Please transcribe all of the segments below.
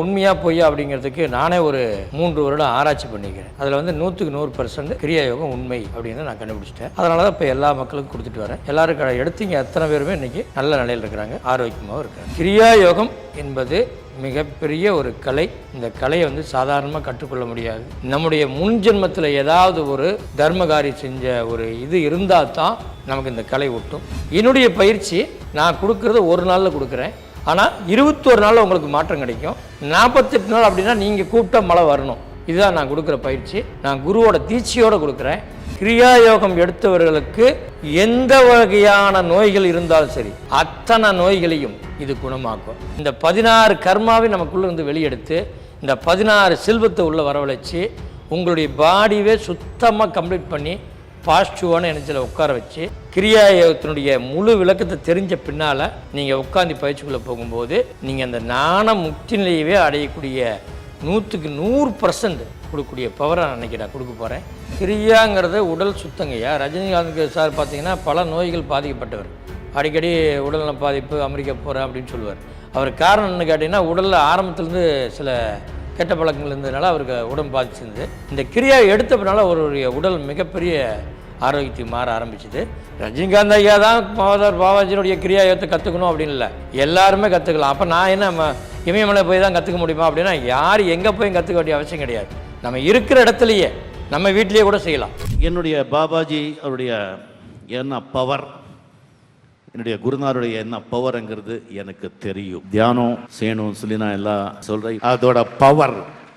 உண்மையா பொய்யா அப்படிங்கிறதுக்கு நானே ஒரு மூன்று வருடம் ஆராய்ச்சி பண்ணிக்கிறேன். அதில் வந்து நூற்றுக்கு நூறு பர்சன்ட் கிரியா யோகம் உண்மை அப்படின்னு நான் கண்டுபிடிச்சிட்டேன். அதனால தான் இப்போ எல்லா மக்களுக்கும் கொடுத்துட்டு வரேன். எல்லாரும் எடுத்து எடுத்தீங்க அத்தனை பேருமே இன்னைக்கு நல்ல நிலையில் இருக்கிறாங்க. ஆரோக்கியமாகவும் இருக்கிறாங்க கிரியா யோகம் என்பது மிகப்பெரிய ஒரு கலை. இந்த கலையை வந்து சாதாரணமாக கற்றுக்கொள்ள முடியாது. நம்முடைய முன் ஜென்மத்தில் ஏதாவது ஒரு தர்மகாரி செஞ்ச ஒரு இது இருந்தால் தான் நமக்கு இந்த கலை ஒட்டும். என்னுடைய பயிற்சி நான் கொடுக்கறது ஒரு நாளில் கொடுக்குறேன். ஆனால் இருபத்தோரு நாளில் உங்களுக்கு மாற்றம் கிடைக்கும். நாற்பத்தெட்டு நாள் அப்படின்னா நீங்கள் கூப்பிட்டா மழை வரணும். இதுதான் நான் கொடுக்குற பயிற்சி. நான் குருவோட தீட்சியோடு கொடுக்குறேன். கிரியா யோகம் எடுத்தவர்களுக்கு எந்த வகையான நோய்கள் இருந்தாலும் சரி அத்தனை நோய்களையும் இது குணமாக்கும். இந்த பதினாறு கர்மாவை நமக்குள்ளே இருந்து வெளியெடுத்து இந்த பதினாறு செல்வத்தை உள்ளே வரவழைச்சி உங்களுடைய பாடியவே சுத்தமாக கம்ப்ளீட் பண்ணி பாசிட்டிவான எனர்ஜியில் உட்கார வச்சு கிரியா யோகத்தினுடைய முழு விளக்கத்தை தெரிஞ்ச பின்னால் நீங்கள் உட்காந்து பயிற்சிக்குள்ளே போகும்போது நீங்கள் அந்த ஞான முக்தி நிலையவே அடையக்கூடிய நூற்றுக்கு நூறு பர்சன்ட் கொடுக்கக்கூடிய பவரை நான் அன்றைக்கி நான் கொடுக்க போகிறேன் கிரியாங்கிறது உடல் சுத்தங்கய்யா. ரஜினிகாந்த் சார் பார்த்தீங்கன்னா பல நோய்கள் பாதிக்கப்பட்டவர். அடிக்கடி உடல்நல பாதிப்பு அமெரிக்கா போகிறேன் அப்படின்னு சொல்லுவார். அவர் காரணம் என்ன கேட்டிங்கன்னா உடலில் ஆரம்பத்துலேருந்து சில கெட்ட பழக்கங்கள் இருந்ததுனால அவருக்கு உடம்பு பாதிச்சிருந்தது இந்த கிரியா எடுத்த பின்னால் அவருடைய உடல் மிகப்பெரிய ஆரோக்கியத்துக்கு மாற ஆரம்பிச்சுது. ரஜினிகாந்த் ஐயா தான் பாவதார் பாபாஜியினுடைய கிரியா யோகத்தை கற்றுக்கணும் அப்படின்னு இல்லை. எல்லாருமே கற்றுக்கலாம் அப்போ நான் என்ன இமயமலை போய் தான் கற்றுக்க முடியுமா அப்படின்னா யார் எங்கே போய் கற்றுக்க வேண்டிய அவசியம் கிடையாது. நம்ம இருக்கிற இடத்துலையே நம்ம வீட்டிலேயே கூட செய்யலாம். என்னுடைய பாபாஜி அவருடைய என்ன பவர் என்னுடைய குருநாருடைய என்ன பவர்ங்கிறது எனக்கு தெரியும். தியானம் செய்யணும்னு சொல்லி நான் எல்லாம் சொல்றேன். அதோட பவர்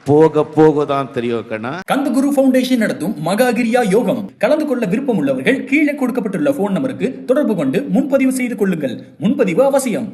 போக போக தான் தெரியும் கண்ணா கந்தகுரு ஃபவுண்டேஷன் நடத்தும் மகாகிரியா யோகம். கலந்து கொள்ள விருப்பம் உள்ளவர்கள் கீழே கொடுக்கப்பட்டுள்ள போன் நம்பருக்கு தொடர்பு கொண்டு முன்பதிவு செய்து கொள்ளுங்கள். முன்பதிவு அவசியம்.